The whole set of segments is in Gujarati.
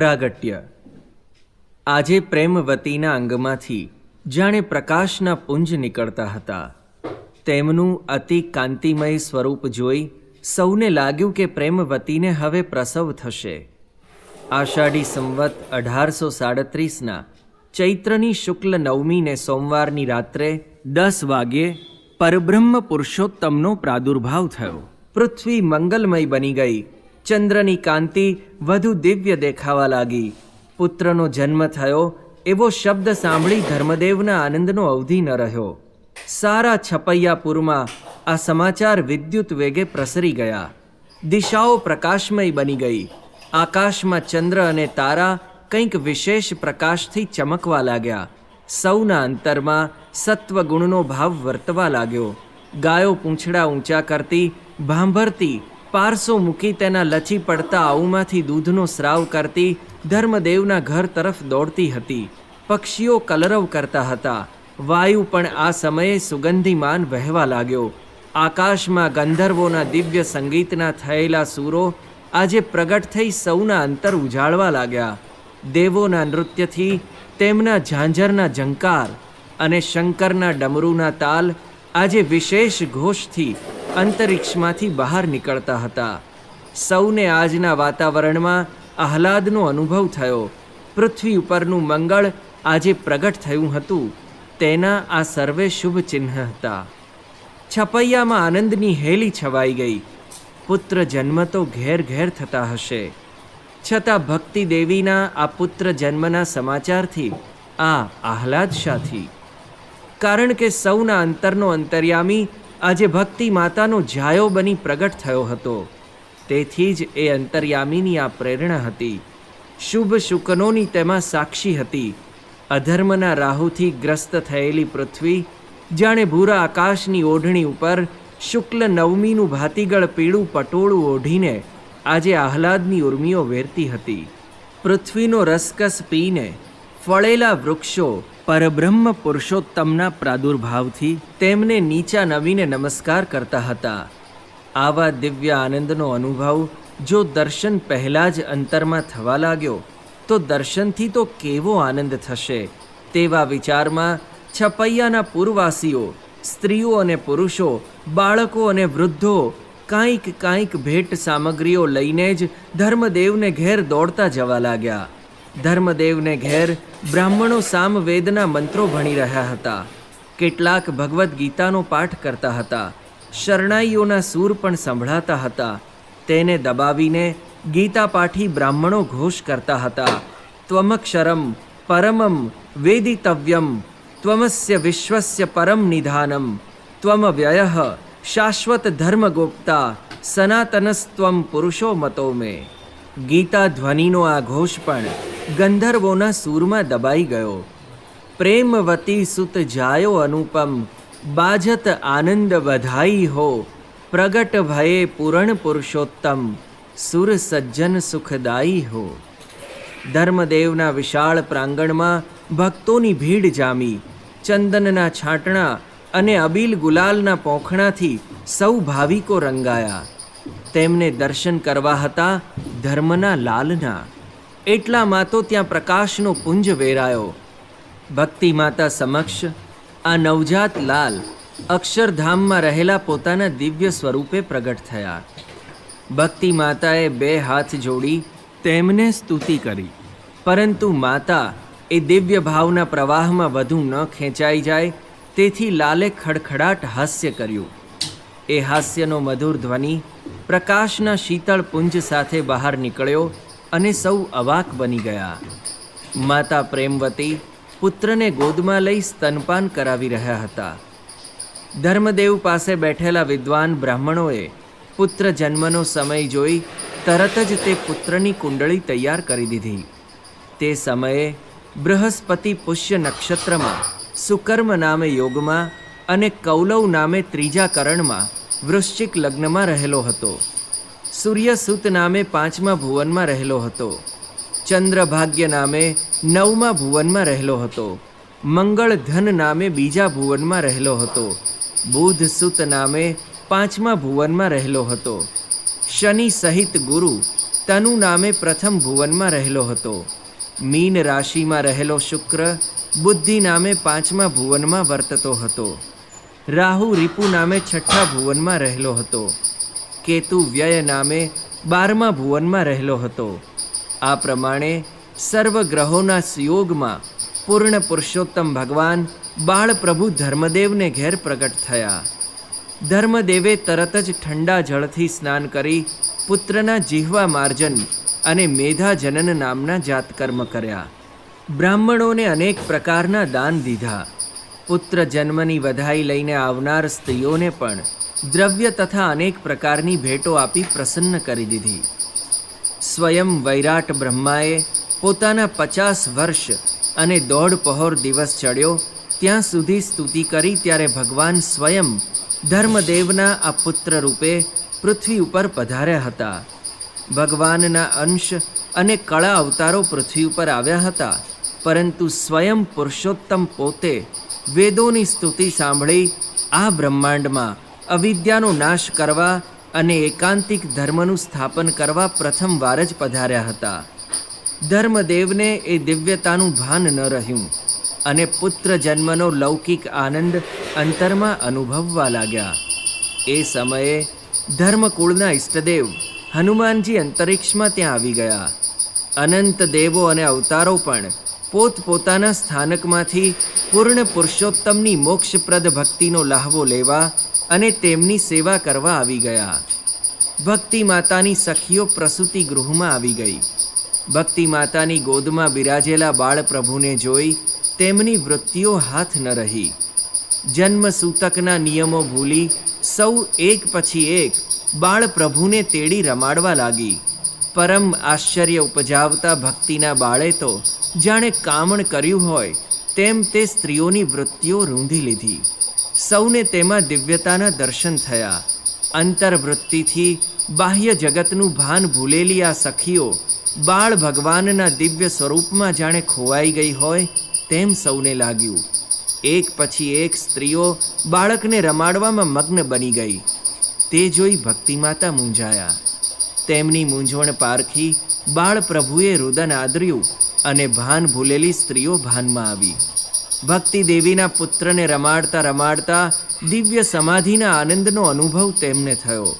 પ્રાગટ્ય. આજે પ્રેમવતીના અંગમાંથી જાણે પ્રકાશના પુંજ નીકળતા હતા. તેમનું અતિ કાંતિમય સ્વરૂપ જોઈ સૌને લાગ્યું કે પ્રેમવતીને હવે પ્રસવ થશે. આષાઢી સંવત અઢારસો સાડત્રીસના ચૈત્રની શુક્લ નવમીને સોમવારની રાત્રે દસ વાગ્યે પરબ્રહ્મ પુરુષોત્તમનો પ્રાદુર્ભાવ થયો. પૃથ્વી મંગલમય બની ગઈ. ચંદ્રની કાંતિ વધુ દિવ્ય દેખાવા લાગી. પુત્રનો જન્મ થયો એવો શબ્દ સાંભળી ધર્મદેવના આનંદનો અવધિ ન રહ્યો. સારા છપૈયાપુરમાં આ સમાચાર વિદ્યુત વેગે પ્રસરી ગયા. દિશાઓ પ્રકાશમય બની ગઈ. આકાશમાં ચંદ્ર અને તારા કંઈક વિશેષ પ્રકાશથી ચમકવા લાગ્યા. સૌના અંતરમાં સત્વગુણનો ભાવ વર્તવા લાગ્યો. ગાયો પૂંછડા ઊંચા કરતી, ભાંભરતી પારસો મૂકી તેના લચી પડતા આવુમાંથી દૂધનો સ્રાવ કરતી ધર્મદેવના ઘર તરફ દોડતી હતી. પક્ષીઓ કલરવ કરતા હતા. વાયુ પણ આ સમયે સુગંધીમાન વહેવા લાગ્યો. આકાશમાં ગંધર્વોના દિવ્ય સંગીતના થયેલા સૂરો આજે પ્રગટ થઈ સૌના અંતર ઉજાળવા લાગ્યા. દેવોના નૃત્યથી તેમના ઝાંઝરના ઝંકાર અને શંકરના ડમરૂના તાલ આજે વિશેષ ઘોષથી અંતરિક્ષમાંથી બહાર નીકળતા હતા. સૌને આજના વાતાવરણમાં આહલાદનો અનુભવ થયો. પૃથ્વી ઉપરનું મંગળ આજે પ્રગટ થયું હતું. તેના આ સર્વે શુભ ચિહ્ન હતા. છપૈયામાં આનંદની હેલી છવાઈ ગઈ. પુત્ર જન્મ તો ઘેર ઘેર થતા હશે. છતાં ભક્તિ દેવીના આ પુત્ર જન્મના સમાચારથી આ આહલાદ શાથી કારણ કે સૌના અંતરનો અંતર્યામી આજે ભક્તિ માતાનો જાયો બની પ્રગટ થયો હતો. તેથી જ એ અંતર્યામીની આ પ્રેરણા હતી. શુભ શુકનોની તેમાં સાક્ષી હતી. અધર્મના રાહુથી ગ્રસ્ત થયેલી પૃથ્વી, જાણે ભૂરા આકાશની ઓઢણી ઉપર શુક્લ નવમીનું ભાતીગળ પીળું પટોળું ઓઢીને આજે આહલાદની ઉર્મિઓ વેરતી હતી. પૃથ્વીનો રસકસ પીને ફળેલા વૃક્ષો પરબ્રહ્મ પુરુષોત્તમના પ્રાદુર્ભાવથી તેમને નીચા નવીને નમસ્કાર કરતા હતા. આવા દિવ્ય આનંદનો અનુભવ જો દર્શન પહેલાં જ અંતરમાં થવા લાગ્યો, તો દર્શનથી તો કેવો આનંદ થશે? તેવા વિચારમાં છપૈયાના પૂર્વાસીઓ, સ્ત્રીઓ અને પુરુષો, બાળકો અને વૃદ્ધો કાંઈક કાંઈક ભેટ સામગ્રીઓ લઈને જ ધર્મદેવને ઘેર દોડતા જવા લાગ્યા. ધર્મદેવને ઘેર બ્રાહ્મણો સામવેદના મંત્રો ભણી રહ્યા હતા. કેટલાક ભગવદ્ ગીતાનો પાઠ કરતા હતા. શરણાઈઓના સૂર પણ સંભળાતા હતા. તેને દબાવીને ગીતા પાઠી બ્રાહ્મણો ઘોષ કરતા હતા. ત્વમક્ષરમ પરમમ વેદિતવ્યમ, ત્વમસ્ય વિશ્વસ્ય પરમ નિધાનમ, ત્વમ વ્યય શાશ્વત ધર્મગોપ્તા, સનાતનસ્ત્વમ પુરુષો મતો મે ગીતા ધ્વનિનો આ ઘોષ પણ ગંધર્વોના સૂરમાં દબાઈ ગયો. પ્રેમવતી સુત જાયો અનુપમ, બાજત આનંદ વધાઈ હો, પ્રગટ ભયે પૂરણ પુરુષોત્તમ, સુર સજ્જન સુખદાયી હો. ધર્મદેવના વિશાળ પ્રાંગણમાં ભક્તોની ભીડ જામી, ચંદનના છાંટણા અને અબીલ ગુલાલના પોખણાથી સૌ ભાવિકો રંગાયા. તેમને દર્શન કરવા હતા ધર્મના લાલના. એટલામાં તો ત્યાં પ્રકાશનો પુંજ વેરાયો. ભક્તિ માતા સમક્ષ આ નવજાત લાલ અક્ષરધામમાં રહેલા પોતાના દિવ્ય સ્વરૂપે પ્રગટ થયા. ભક્તિ માતાએ બે હાથ જોડી તેમને સ્તુતિ કરી. પરંતુ માતા એ દિવ્ય ભાવના પ્રવાહમાં વધુ ન ખેંચાઈ જાય, તેથી લાલે ખડખડાટ હાસ્ય કર્યું. એ હાસ્યનો મધુર ધ્વનિ પ્રકાશના શીતળ પુંજ સાથે બહાર નીકળ્યો અને સૌ અવાક બની ગયા. માતા પ્રેમવતી પુત્રને ગોદમાં લઈ સ્તનપાન કરાવી રહ્યા હતા. ધર્મદેવ પાસે બેઠેલા વિદ્વાન બ્રાહ્મણોએ પુત્ર જન્મનો સમય જોઈ તરત જ તે પુત્રની કુંડળી તૈયાર કરી દીધી. તે સમયે બૃહસ્પતિ પુષ્ય નક્ષત્રમાં, સુકર્મ નામે યોગમાં અને કૌલવ નામે ત્રીજા કરણમાં વૃશ્ચિક લગ્નમાં રહેલો હતો. સૂર્યસુત નામે પાંચમા ભુવનમાં રહેલો હતો. ચંદ્રભાગ્ય નામે નવમા ભુવનમાં રહેલો હતો. મંગળ ધન નામે બીજા ભુવનમાં રહેલો હતો. બુધ સુત નામે પાંચમા ભુવનમાં રહેલો હતો. શનિ સહિત ગુરુ તનુ નામે પ્રથમ ભુવનમાં રહેલો હતો. મીન રાશિમાં રહેલો શુક્ર બુદ્ધિ નામે પાંચમા ભુવનમાં વર્તતો હતો. રાહુ રિપુ નામે છઠ્ઠા ભુવનમાં રહેલો હતો. કેતુ વ્યય નામે બારમા ભુવનમાં રહેલો હતો. આ પ્રમાણે સર્વ ગ્રહોના સુયોગમાં પૂર્ણ પુરુષોત્તમ ભગવાન બાળ પ્રભુ ધર્મદેવને ઘેર પ્રગટ થયા. ધર્મદેવે તરત જ ઠંડા જળથી સ્નાન કરી પુત્રના જીહવા માર્જન અને મેધાજનન નામના જાતકર્મ કર્યા. બ્રાહ્મણોને અનેક પ્રકારના દાન દીધા. પુત્ર જન્મની વધાઈ લઈને આવનાર સ્ત્રીઓને પણ દ્રવ્ય તથા અનેક પ્રકારની ભેટો આપી પ્રસન્ન કરી દીધી. સ્વયં વૈરાટ બ્રહ્માએ પોતાના પચાસ વર્ષ અને દોઢ પહોર દિવસ ચડ્યો, ત્યાં સુધી સ્તુતિ કરી ત્યારે ભગવાન સ્વયં ધર્મદેવના આ પુત્ર રૂપે પૃથ્વી ઉપર પધાર્યા હતા. ભગવાનના અંશ અને કળા અવતારો પૃથ્વી ઉપર આવ્યા હતા, પરંતુ સ્વયં પુરુષોત્તમ પોતે વેદોની સ્તુતિ સાંભળી આ બ્રહ્માંડમાં અવિદ્યાનો નાશ કરવા અને એકાંતિક ધર્મનું સ્થાપન કરવા પ્રથમવાર જ પધાર્યા હતા. ધર્મદેવને એ દિવ્યતાનું ભાન ન રહ્યું અને પુત્ર જન્મનો લૌકિક આનંદ અંતરમાં અનુભવવા લાગ્યા. એ સમયે ધર્મકુળના ઈષ્ટદેવ હનુમાનજી અંતરિક્ષમાં ત્યાં આવી ગયા. અનંત દેવો અને અવતારો પણ પોતપોતાના સ્થાનકમાંથી પૂર્ણ પુરુષોત્તમની મોક્ષપ્રદ ભક્તિનો લહાવો લેવા અને તેમની સેવા કરવા આવી ગયા. ભક્તિ માતાની સખીઓ પ્રસૂતિ ગૃહમાં આવી ગઈ. ભક્તિ માતાની ગોદમાં બિરાજેલા બાળ પ્રભુને જોઈ તેમની વૃત્તિઓ હાથ ન રહી. જન્મ સૂતકના નિયમો ભૂલી સૌ એક પછી એક બાળ પ્રભુને તેડી રમાડવા લાગી. પરમ આશ્ચર્ય ઉપજાવતા ભક્તિના બાળે તો જાણે કામણ કર્યું હોય તેમ તે સ્ત્રીઓની વૃત્તિઓ રૂંધી લીધી. સૌને તેમાં દિવ્યતાના દર્શન થયા. અંતર્વૃત્તિથી બાહ્ય જગતનું ભાન ભૂલેલી આ સખીઓ બાળ ભગવાનના દિવ્ય સ્વરૂપમાં જાણે ખોવાઈ ગઈ હોય તેમ સૌને લાગ્યું. એક પછી એક સ્ત્રીઓ બાળકને રમાડવામાં મગ્ન બની ગઈ. તે જોઈ ભક્તિમાતા મૂંઝાયા. તેમની મૂંઝવણ પારખી બાળ પ્રભુએ રુદન આદર્યું અને ભાન ભૂલેલી સ્ત્રીઓ ભાનમાં આવી. ભક્તિ દેવીના પુત્રને રમાડતા રમાડતા દિવ્ય સમાધિના આનંદનો અનુભવ તેમને થયો.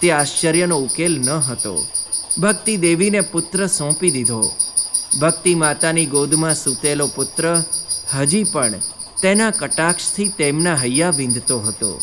તે આશ્ચર્યનો ઉકેલ ન હતો. ભક્તિ દેવીને પુત્ર સોંપી દીધો. ભક્તિ માતાની ગોદમાં સૂતેલો પુત્ર હજી પણ તેના કટાક્ષથી તેમના હૈયા વિંધતો હતો.